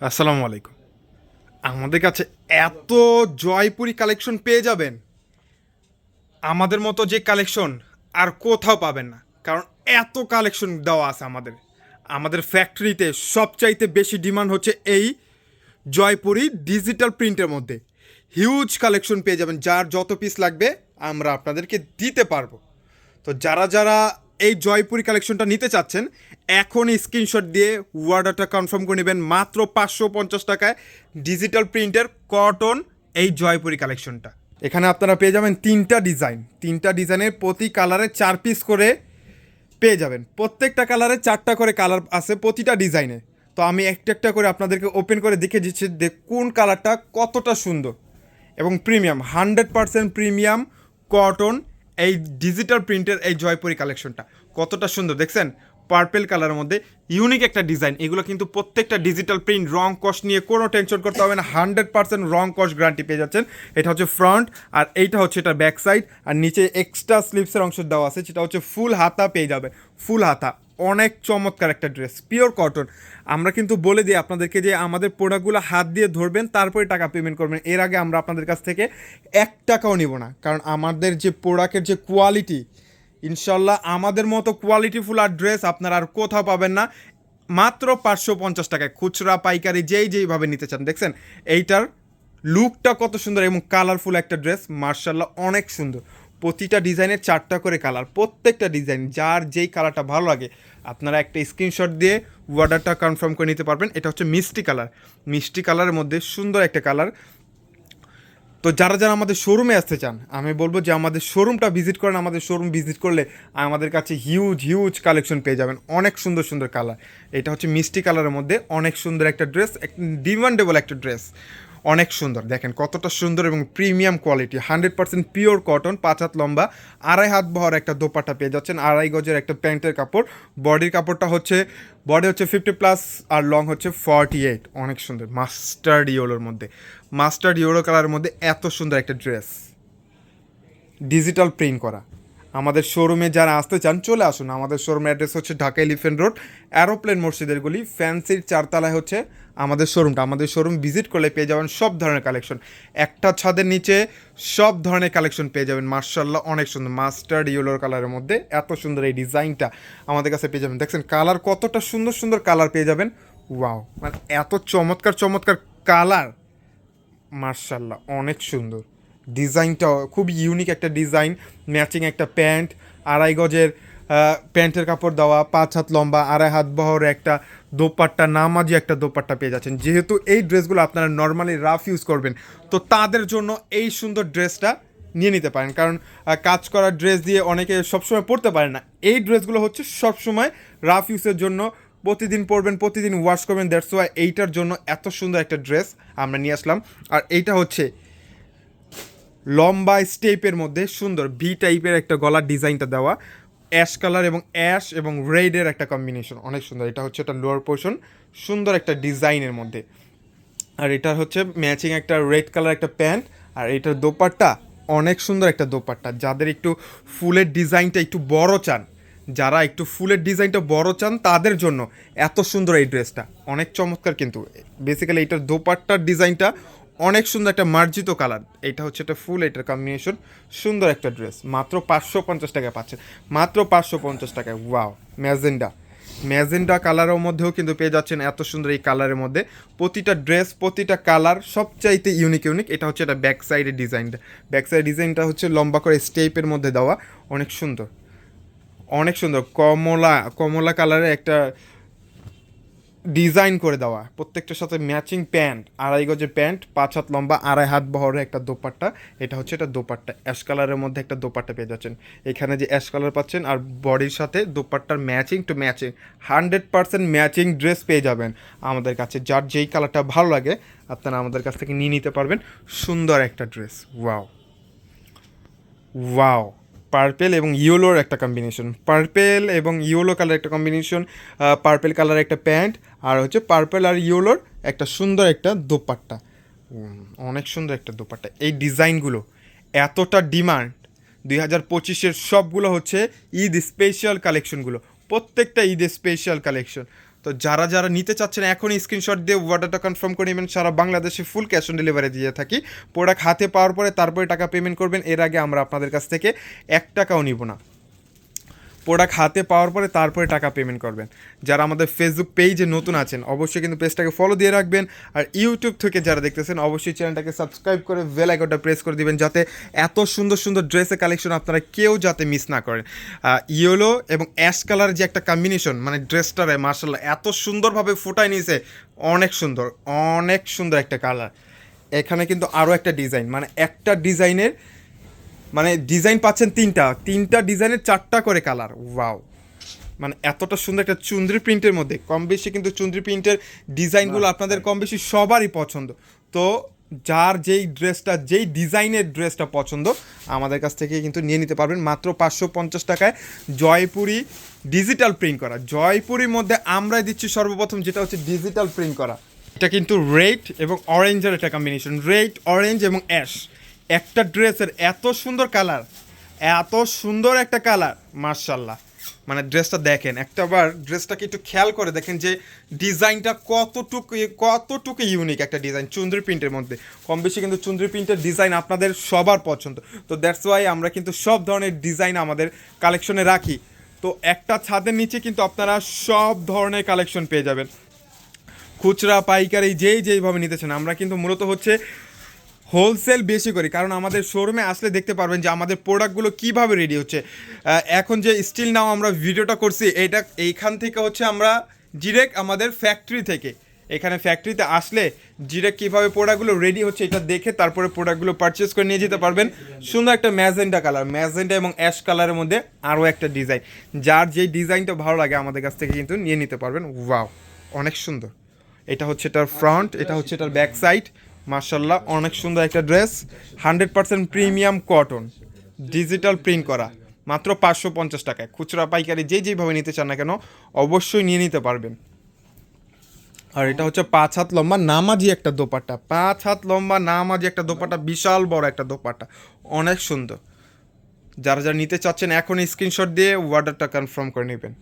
আসসালামু আলাইকুম। আমাদের কাছে এত জয়পুরি কালেকশন পেয়ে যাবেন। আমাদের মতো যে কালেকশন আর কোথাও পাবেন না। কারণ এত কালেকশন দেওয়া আছে আমাদের। আমাদের ফ্যাক্টরিতে সবচাইতে বেশি ডিমান্ড হচ্ছে এই জয়পুরি ডিজিটাল প্রিন্টের মধ্যে। হিউজ কালেকশন পেয়ে যাবেন। যার যত পিস লাগবে আমরা আপনাদেরকে দিতে পারব। তো যারা যারা এই জয়পুরি কালেকশনটা নিতে চাচ্ছেন, এখনই স্ক্রিনশট দিয়ে অর্ডারটা কনফার্ম করে নেবেন মাত্র পাঁচশো পঞ্চাশ টাকায় ডিজিটাল প্রিন্টের কটন এই জয়পুরি কালেকশনটা। এখানে আপনারা পেয়ে যাবেন তিনটা ডিজাইন তিনটা ডিজাইনের প্রতি কালারে চার পিস করে পেয়ে যাবেন। প্রত্যেকটা কালারে চারটা করে কালার আছে প্রতিটা ডিজাইনে তো আমি একটা একটা করে আপনাদেরকে ওপেন করে দেখে দিচ্ছি যে কোন কালারটা কতটা সুন্দর। এবং premium hundred percent premium cotton এই ডিজিটাল প্রিন্টের এই জয়পুরি কালেকশনটা। কতটা সুন্দর, দেখছেন? পার্পেল কালারের মধ্যে ইউনিক একটা ডিজাইন এগুলো কিন্তু প্রত্যেকটা ডিজিটাল প্রিন্ট রং কস্ট নিয়ে কোনো টেনশন করতে হবে না। হান্ড্রেড পার্সেন্ট রং কস্ট গ্যারান্টি পেয়ে যাচ্ছেন। এটা হচ্ছে ফ্রন্ট আর এইটা হচ্ছে এটা ব্যাক সাইড আর নিচে এক্সট্রা স্লিপসের অংশ দেওয়া আছে, সেটা হচ্ছে ফুল হাতা পেয়ে যাবে ফুল হাতা। অনেক চমৎকার একটা ড্রেস পিওর কটন আমরা কিন্তু বলে দিই আপনাদেরকে যে আমাদের প্রোডাক্টগুলো হাত দিয়ে ধরবেন, তারপরে টাকা পেমেন্ট করবেন। এর আগে আমরা আপনাদের কাছ থেকে এক টাকাও নিব না। কারণ আমাদের যে প্রোডাক্টের যে কোয়ালিটি ইনশাল্লাহ আমাদের মতো কোয়ালিটিফুল আর ড্রেস আপনারা আর কোথাও পাবেন না। মাত্র পাঁচশো পঞ্চাশ টাকায় খুচরা, পাইকারি যেই যেইভাবে নিতে চান। দেখছেন? এইটার লুকটা কত সুন্দর এবং কালারফুল একটা ড্রেস মার্শাল্লাহ অনেক সুন্দর। প্রতিটা ডিজাইনের চারটা করে কালার প্রত্যেকটা ডিজাইন, যার যেই কালারটা ভালো লাগে, আপনারা একটা স্ক্রিনশট দিয়ে অর্ডারটা কনফার্ম করে নিতে পারবেন। এটা হচ্ছে মিষ্টি কালার মিষ্টি কালারের মধ্যে সুন্দর একটা কালার তো যারা যারা আমাদের শোরুমে আসতে চান, আমি বলব যে আমাদের শোরুমটা ভিজিট করেন, আমাদের শোরুম ভিজিট করলে আমাদের কাছে হিউজ হিউজ কালেকশন পেয়ে যাবেন। অনেক সুন্দর সুন্দর কালার এটা হচ্ছে মিষ্টি কালারের মধ্যে অনেক সুন্দর একটা ড্রেস ডিমান্ডেবল একটা ড্রেস অনেক সুন্দর। দেখেন কতটা সুন্দর এবং premium quality. Hundred percent pure cotton, পাঁচ হাত লম্বা, আড়াই হাত বহর একটা দোপাটা পেয়ে যাচ্ছেন, আড়াই গজের একটা প্যান্টের কাপড়। বডির কাপড়টা হচ্ছে, বডি হচ্ছে ফিফটি প্লাস আর লং হচ্ছে ফর্টি এইট। অনেক সুন্দর, মাস্টার্ড ইয়োলোর মধ্যে। মাস্টার্ড ইয়োলো কালারের মধ্যে এত সুন্দর একটা ড্রেস। ডিজিটাল প্রিন্ট করা। আমাদের শোরুমে যারা আসতে চান, চলে আসুন। আমাদের শোরুমের অ্যাড্রেস হচ্ছে ঢাকা এলিফেন্ট রোড অ্যারোপ্লেন মসজিদের গলি ফ্যান্সির চারতলায় হচ্ছে আমাদের শোরুমটা আমাদের শোরুম ভিজিট করলে পেয়ে যাবেন সব ধরনের কালেকশন একটা ছাদের নিচে সব ধরনের কালেকশন পেয়ে যাবেন। মার্শাল্লাহ অনেক সুন্দর। মাস্টার্ড ইয়েলোর কালারের মধ্যে এত সুন্দর এই ডিজাইনটা আমাদের কাছে পেয়ে যাবেন। দেখছেন কালার কতটা সুন্দর সুন্দর কালার পেয়ে যাবেন। ওয়াও মানে এত চমৎকার চমৎকার কালার মার্শাল্লাহ অনেক সুন্দর। ডিজাইনটা খুব ইউনিক একটা ডিজাইন ম্যাচিং একটা প্যান্ট, আড়াই গজের প্যান্টের কাপড় দেওয়া, পাঁচ হাত লম্বা, আড়াই হাত বহর একটা দোপাট্টা, নামাজি একটা দোপাট্টা পেয়ে যাচ্ছেন। যেহেতু এই ড্রেসগুলো আপনারা নর্মালি রাফ ইউজ করবেন, তো তাদের জন্য এই সুন্দর ড্রেসটা নিয়ে নিতে পারেন। কারণ কাজ করা ড্রেস দিয়ে অনেকে সবসময় পরতে পারে না। এই ড্রেসগুলো হচ্ছে সবসময় রাফ ইউজের জন্য। প্রতিদিন পরবেন, প্রতিদিন ওয়াশ করবেন দ্যাটস ওয়াই এইটার জন্য এত সুন্দর একটা ড্রেস আমরা নিয়ে আসলাম। আর এইটা হচ্ছে লম্বা স্টেপের মধ্যে সুন্দর ভি টাইপের একটা গলার ডিজাইনটা দেওয়া। অ্যাশ কালার এবং অ্যাশ এবং রেডের একটা কম্বিনেশন অনেক সুন্দর। এটা হচ্ছে একটা লোয়ার পোর্শন সুন্দর একটা ডিজাইনের মধ্যে। আর এটা হচ্ছে ম্যাচিং একটা রেড কালার একটা প্যান্ট আর এটার দোপাট্টা অনেক সুন্দর একটা দোপাট্টা। যাদের একটু ফুলের ডিজাইনটা একটু বড় চান, যারা একটু ফুলের ডিজাইনটা বড় চান, তাদের জন্য এত সুন্দর এই ড্রেসটা অনেক চমৎকার কিন্তু। বেসিক্যালি এটার দোপাট্টার ডিজাইনটা অনেক সুন্দর একটা মার্জিত কালার। এটা হচ্ছে একটা ফুল এটার কম্বিনেশন সুন্দর একটা ড্রেস মাত্র পাঁচশো পঞ্চাশ টাকা পাচ্ছেন মাত্র পাঁচশো পঞ্চাশ টাকায়। ওয়াও ম্যাজেন্ডা ম্যাজেন্ডা কালারের মধ্যেও কিন্তু পেয়ে যাচ্ছেন এত সুন্দর এই কালারের মধ্যে। প্রতিটা ড্রেস প্রতিটা কালার সবচাইতে ইউনিক ইউনিক এটা হচ্ছে এটা ব্যাক সাইডের ডিজাইনটা ব্যাক সাইড ডিজাইনটা হচ্ছে লম্বা করে স্টেপের মধ্যে দেওয়া। অনেক সুন্দর। অনেক সুন্দর। কমলা কমলা কালারের একটা ডিজাইন করে দেওয়া। প্রত্যেকটার সাথে ম্যাচিং প্যান্ট, আড়াই গজের প্যান্ট, পাঁচ হাত লম্বা, আড়াই হাত বহরের একটা দোপাট্টা। এটা হচ্ছে এটা দোপাট্টা। অ্যাশ কালারের মধ্যে একটা দোপাট্টা পেয়ে যাচ্ছেন। এখানে যে অ্যাশ কালার পাচ্ছেন আর বডির সাথে দোপাট্টার matching to matching, hundred percent matching dress পেয়ে যাবেন। আমাদের কাছে যার যেই কালারটা ভালো লাগে, আপনারা আমাদের কাছ থেকে নিয়ে নিতে পারবেন। সুন্দর একটা ড্রেস। ওয়াও। ওয়াও। পার্পেল এবং ইয়েলোর একটা কম্বিনেশন পার্পেল এবং ইয়েলো কালার একটা কম্বিনেশন পার্পেল কালার একটা প্যান্ট আর হচ্ছে পার্পেল আর ইয়েলোর একটা সুন্দর একটা দোপাট্টা। অনেক সুন্দর একটা দোপাট্টা। এই ডিজাইনগুলো এতটা ডিমান্ড। দুই হাজার পঁচিশের সবগুলো হচ্ছে ঈদ স্পেশাল কালেকশনগুলো প্রত্যেকটা ঈদের স্পেশাল কালেকশন তো যারা যারা নিতে চাচ্ছেন, এখনই স্ক্রিনশট দিয়ে অর্ডারটা কনফার্ম করে নেবেন। সারা বাংলাদেশে ফুল ক্যাশ অন ডেলিভারি দিয়ে থাকি। প্রোডাক্ট হাতে পাওয়ার পরে তারপরে টাকা পেমেন্ট করবেন। এর আগে আমরা আপনাদের কাছ থেকে এক টাকাও নিব না। প্রোডাক্ট হাতে পাওয়ার পরে তারপরে টাকা পেমেন্ট করবেন। যারা আমাদের ফেসবুক পেজে নতুন আছেন, অবশ্যই কিন্তু পেজটাকে ফলো দিয়ে রাখবেন। আর ইউটিউব থেকে যারা দেখতেছেন, অবশ্যই চ্যানেলটাকে সাবস্ক্রাইব করে বেল আইকনটা প্রেস করে দিবেন, যাতে এত সুন্দর সুন্দর ড্রেসের কালেকশন আপনারা কেউ যাতে মিস না করেন। ইয়েলো এবং অ্যাশ কালার যে একটা কম্বিনেশন মানে ড্রেসটারে মার্শাল্লাহ এত সুন্দরভাবে ফুটায় নিয়েছে, অনেক সুন্দর অনেক সুন্দর একটা কালার এখানে কিন্তু আরও একটা ডিজাইন মানে একটা ডিজাইনের মানে ডিজাইন পাচ্ছেন তিনটা। তিনটা ডিজাইনের চারটা করে কালার ওয়াও মানে এতটা সুন্দর একটা চুন্দ্রি প্রিন্টের মধ্যে। কম বেশি কিন্তু চুন্দ্রি প্রিন্টের ডিজাইনগুলো আপনাদের কম বেশি সবারই পছন্দ। তো যার যেই ড্রেসটা যেই ডিজাইনের ড্রেসটা পছন্দ আমাদের কাছ থেকে কিন্তু নিয়ে নিতে পারবেন। মাত্র পাঁচশো পঞ্চাশ টাকায় জয়পুরি ডিজিটাল প্রিন্ট করা। জয়পুরির মধ্যে আমরাই দিচ্ছি সর্বপ্রথম যেটা হচ্ছে ডিজিটাল প্রিন্ট করা। এটা কিন্তু রেড এবং অরেঞ্জের একটা কম্বিনেশন রেড অরেঞ্জ এবং অ্যাশ একটা ড্রেসের এত সুন্দর কালার, এত সুন্দর একটা কালার মার্শাল্লাহ মানে ড্রেসটা দেখেন একটাবার ড্রেসটাকে একটু খেয়াল করে দেখেন যে ডিজাইনটা কতটুকু কতটুকু ইউনিক একটা ডিজাইন চুন্দ্রি প্রিন্টের মধ্যে। কম বেশি কিন্তু চুন্দ্রি প্রিন্টের ডিজাইন আপনাদের সবার পছন্দ। তো দ্যাটস ওয়াই আমরা কিন্তু সব ধরনের ডিজাইন আমাদের কালেকশনে রাখি। তো একটা ছাদের নিচে কিন্তু আপনারা সব ধরনের কালেকশন পেয়ে যাবেন। খুচরা, পাইকারি, যেই যেইভাবে নিতেছেন, আমরা কিন্তু মূলত হচ্ছে হোলসেল বেশি করি, কারণ আমাদের শোরুমে আসলে দেখতে পারবেন যে আমাদের প্রোডাক্টগুলো কীভাবে রেডি হচ্ছে। এখন যে স্টিল নাও আমরা ভিডিওটা করছি, এটা এইখান থেকে হচ্ছে আমরা ডিরেক্ট আমাদের ফ্যাক্টরি থেকে, এখানে ফ্যাক্টরিতে আসলে ডিরেক্ট কীভাবে প্রোডাক্টগুলো রেডি হচ্ছে এটা দেখে তারপরে প্রোডাক্টগুলো পারচেস করে নিয়ে যেতে পারবেন। সুন্দর একটা ম্যাজেন্ডা কালার ম্যাজেন্ডা এবং অ্যাশ কালারের মধ্যে আরও একটা ডিজাইন যার যেই ডিজাইনটা ভালো লাগে আমাদের কাছ থেকে কিন্তু নিয়ে নিতে পারবেন। ওয়াও অনেক সুন্দর। এটা হচ্ছে এটার ফ্রন্ট এটা হচ্ছে এটার ব্যাক সাইড মার্শাল্লাহ অনেক সুন্দর একটা dress, hundred percent premium cotton, digital print করা, মাত্র পাঁচশো পঞ্চাশ টাকায়। খুচরা পাইকারি যে যেভাবে নিতে চান না কেন, অবশ্যই নিয়ে নিতে পারবেন। আর এটা হচ্ছে পাঁচ হাত লম্বা নামাজি একটা দোপাট্টা, পাঁচ হাত লম্বা নামাজি একটা দোপাট্টা, বিশাল বড় একটা দোপাট্টা, অনেক সুন্দর। যারা যারা নিতে চাচ্ছেন এখন স্ক্রিনশট দিয়ে অর্ডারটা কনফার্ম করে নেবেন।